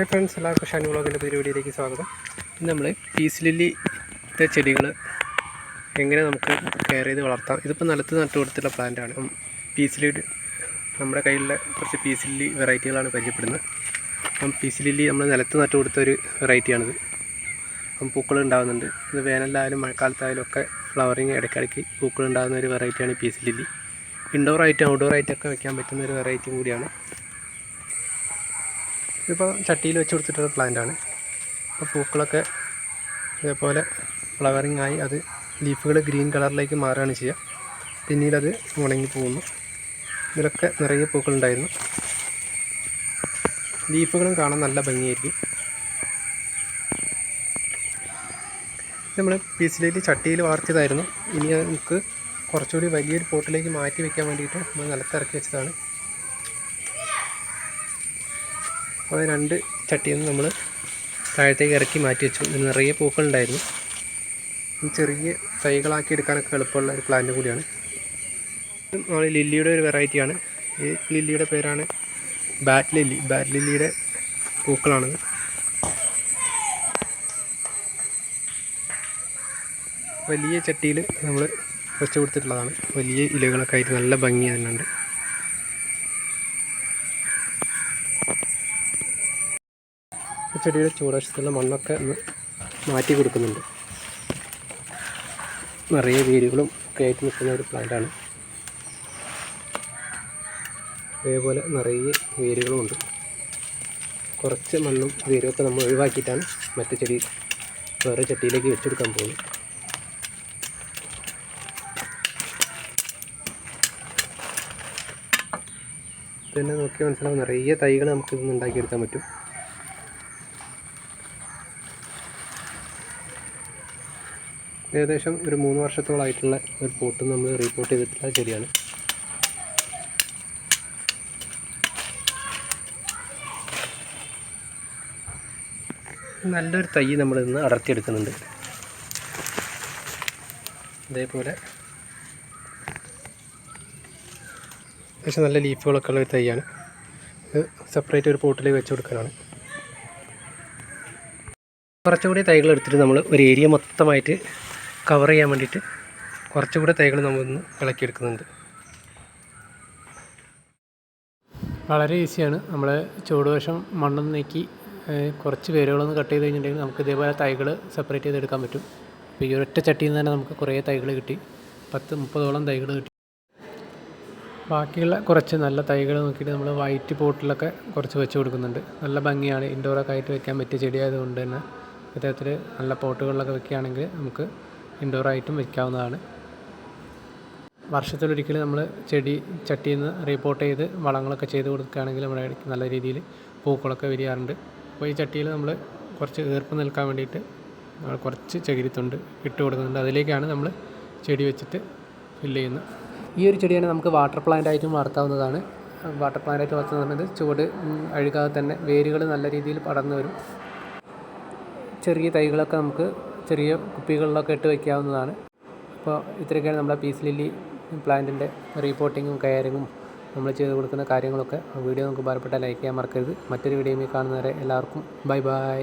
Hi friends എല്ലാവർക്കും ഷാനി വ്ളോഗിന്റെ വീഡിയോയിലേക്ക് സ്വാഗതം. ഇന്ന് നമ്മൾ പീസ് ലില്ലിത്തെ ചെടികൾ എങ്ങനെ നമുക്ക് കെയർ ചെയ്ത് വളർത്താം. ഇതിപ്പോൾ നിലത്ത് നട്ടു കൊടുത്തിട്ടുള്ള പ്ലാന്റാണ് പീസ് ലില്ലി നമ്മുടെ കയ്യിലുള്ള കുറച്ച് പീസ് ലില്ലി വെറൈറ്റികളാണ് പരിചയപ്പെടുന്നത്. അപ്പം പീസ് ലില്ലി നമ്മൾ നിലത്ത് നട്ടു കൊടുത്ത ഒരു വെറൈറ്റിയാണിത്. അപ്പം പൂക്കൾ ഉണ്ടാകുന്നുണ്ട്. ഇത് വേനലായാലും മഴക്കാലത്തായാലും ഒക്കെ ഫ്ലവറിങ് ഇടയ്ക്കിടയ്ക്ക് പൂക്കൾ ഉണ്ടാകുന്ന ഒരു വെറൈറ്റിയാണ് പീസ് ലില്ലി. ഇൻഡോർ ആയിട്ടും ഔട്ട്ഡോർ ആയിട്ടൊക്കെ വെക്കാൻ പറ്റുന്ന ഒരു വെറൈറ്റി കൂടിയാണ്. ഇതിപ്പോൾ ചട്ടിയിൽ വെച്ച് കൊടുത്തിട്ടുള്ള പ്ലാന്റാണ് അപ്പോൾ പൂക്കളൊക്കെ ഇതേപോലെ ഫ്ലവറിങ് ആയി അത് ലീഫുകൾ ഗ്രീൻ കളറിലേക്ക് മാറുകയാണ് ചെയ്യുക. പിന്നീട് അത് ഉണങ്ങി പോകുന്നു. ഇതിലൊക്കെ നിറയെ പൂക്കളുണ്ടായിരുന്നു ലീഫുകളും കാണാൻ നല്ല ഭംഗിയായിരിക്കും. നമ്മൾ പീസിലേക്ക് ചട്ടിയിൽ വാർത്തിയതായിരുന്നു. ഇനി നമുക്ക് കുറച്ചുകൂടി വലിയൊരു പോട്ടിലേക്ക് മാറ്റി വെക്കാൻ വേണ്ടിയിട്ട് നമ്മൾ നിലത്തിറക്കി വെച്ചതാണ്. അപ്പോൾ രണ്ട് ചട്ടിയിൽ നിന്ന് നമ്മൾ താഴത്തേക്ക് ഇറക്കി മാറ്റി വെച്ചു. ഇതിൽ നിറയെ പൂക്കളുണ്ടായിരുന്നു ചെറിയ തൈകളാക്കി എടുക്കാനൊക്കെ എളുപ്പമുള്ള ഒരു പ്ലാന്റ് കൂടിയാണ്. ഇത് നമ്മൾ ലില്ലിയുടെ ഒരു വെറൈറ്റിയാണ് ഈ ലില്ലിയുടെ പേരാണ് ബാറ്റ് ലില്ലി ബാറ്റ് ലില്ലിയുടെ പൂക്കളാണിത് വലിയ ചട്ടിയിൽ നമ്മൾ വെച്ച് കൊടുത്തിട്ടുള്ളതാണ്. വലിയ ഇലകളൊക്കെ ആയിട്ട് നല്ല ഭംഗി അതിനുണ്ട് ചെടിയുടെ ചൂടാശത്തുള്ള മണ്ണൊക്കെ ഒന്ന് മാറ്റി കൊടുക്കുന്നുണ്ട്. നിറയെ വേരുകളും ഒക്കെ ആയിട്ട് നിൽക്കുന്ന ഒരു പ്ലാന്റാണ് അതേപോലെ നിറയെ വേരുകളുമുണ്ട് കുറച്ച് മണ്ണും വേരുമൊക്കെ നമ്മൾ ഒഴിവാക്കിയിട്ടാണ് മറ്റു ചെടി വേറെ ചട്ടിയിലേക്ക് വെച്ചെടുക്കാൻ പോകുന്നത്. പിന്നെ നോക്കി മനസ്സിലാവും നിറയെ തൈകൾ നമുക്ക് ഇന്ന് ഉണ്ടാക്കിയെടുക്കാൻ പറ്റും. ഏകദേശം ഒരു മൂന്ന് വർഷത്തോളായിട്ടുള്ള ഒരു പോട്ട് നമ്മൾ റീപോർട്ട് ചെയ്തിട്ടുള്ള ചെടിയാണ്. നല്ലൊരു തൈ നമ്മൾ ഇന്ന് അടർത്തിയെടുക്കുന്നുണ്ട്. അതേപോലെ അത്യാവശ്യം നല്ല ലീഫുകളൊക്കെ ഉള്ള ഒരു തൈയാണ്. ഇത് സെപ്പറേറ്റ് ഒരു പോട്ടിൽ വെച്ച് കൊടുക്കാനാണ് കുറച്ചുകൂടി തൈകൾ എടുത്തിട്ട് നമ്മൾ ഒരു ഏരിയ മൊത്തമായിട്ട് കവർ ചെയ്യാൻ വേണ്ടിയിട്ട് കുറച്ചുകൂടെ തൈകൾ നമ്മളൊന്ന് ഇളക്കിയെടുക്കുന്നുണ്ട്. വളരെ ഈസിയാണ്. നമ്മൾ ചുവടുവശം മണ്ണൊന്ന് നീക്കി കുറച്ച് വേരുകളൊന്ന് കട്ട് ചെയ്ത് കഴിഞ്ഞിട്ടുണ്ടെങ്കിൽ നമുക്ക് ഇതേപോലെ തൈകൾ സെപ്പറേറ്റ് ചെയ്തെടുക്കാൻ പറ്റും. അപ്പോൾ ഈ ഒരൊറ്റ ചട്ടിയിൽ നിന്ന് തന്നെ നമുക്ക് കുറേ തൈകൾ കിട്ടി. പത്ത് മുപ്പതോളം തൈകൾ കിട്ടി. ബാക്കിയുള്ള കുറച്ച് നല്ല തൈകൾ നോക്കിയിട്ട് നമ്മൾ വൈറ്റ് പോട്ടിലൊക്കെ കുറച്ച് വെച്ച് കൊടുക്കുന്നുണ്ട്. നല്ല ഭംഗിയാണ്. ഇൻഡോറൊക്കെ ആയിട്ട് വെക്കാൻ പറ്റിയ ചെടിയായതുകൊണ്ട് തന്നെ ഇത്തരത്തിൽ നല്ല പോട്ടുകളിലൊക്കെ വെക്കുകയാണെങ്കിൽ നമുക്ക് ഇൻഡോറായിട്ടും വെക്കാവുന്നതാണ്. വർഷത്തിലൊരിക്കൽ നമ്മൾ ചെടി ചട്ടിയിൽ നിന്ന് റീപോർട്ട് ചെയ്ത് വളങ്ങളൊക്കെ ചെയ്ത് കൊടുക്കുകയാണെങ്കിൽ നമ്മുടെ നല്ല രീതിയിൽ പൂക്കളൊക്കെ വിരിയാറുണ്ട്. അപ്പോൾ ഈ ചട്ടിയിൽ നമ്മൾ കുറച്ച് ഈർപ്പം നിൽക്കാൻ വേണ്ടിയിട്ട് നമ്മൾ കുറച്ച് ചകിരിത്തുണ്ട് ഇട്ട് കൊടുക്കുന്നുണ്ട്. അതിലേക്കാണ് നമ്മൾ ചെടി വെച്ചിട്ട് ഫില്ല് ചെയ്യുന്നത്. ഈ ഒരു ചെടിയാണ് നമുക്ക് വാട്ടർ പ്ലാന്റ് വളർത്താവുന്നതാണ്. വാട്ടർ പ്ലാന്റ് ആയിട്ട് വളർത്തുന്ന ചുവട് അഴുകാതെ തന്നെ വേരുകൾ നല്ല രീതിയിൽ പടർന്നു വരും. ചെറിയ തൈകളൊക്കെ നമുക്ക് ചെറിയ കുപ്പികളിലൊക്കെ ഇട്ട് വയ്ക്കാവുന്നതാണ് അപ്പോൾ ഇത്രയൊക്കെയാണ് നമ്മുടെ പീസ് ലില്ലി പ്ലാന്റിന്റെ റീപോർട്ടിങ്ങും കെയറിങ്ങും നമ്മൾ ചെയ്ത് കൊടുക്കുന്ന കാര്യങ്ങളൊക്കെ. വീഡിയോ നമുക്ക് ഉപകാരപ്പെട്ടാൽ ലൈക്ക് ചെയ്യാൻ മറക്കരുത്. മറ്റൊരു വീഡിയോയിൽ കാണുന്നവരെ എല്ലാവർക്കും ബൈ ബൈ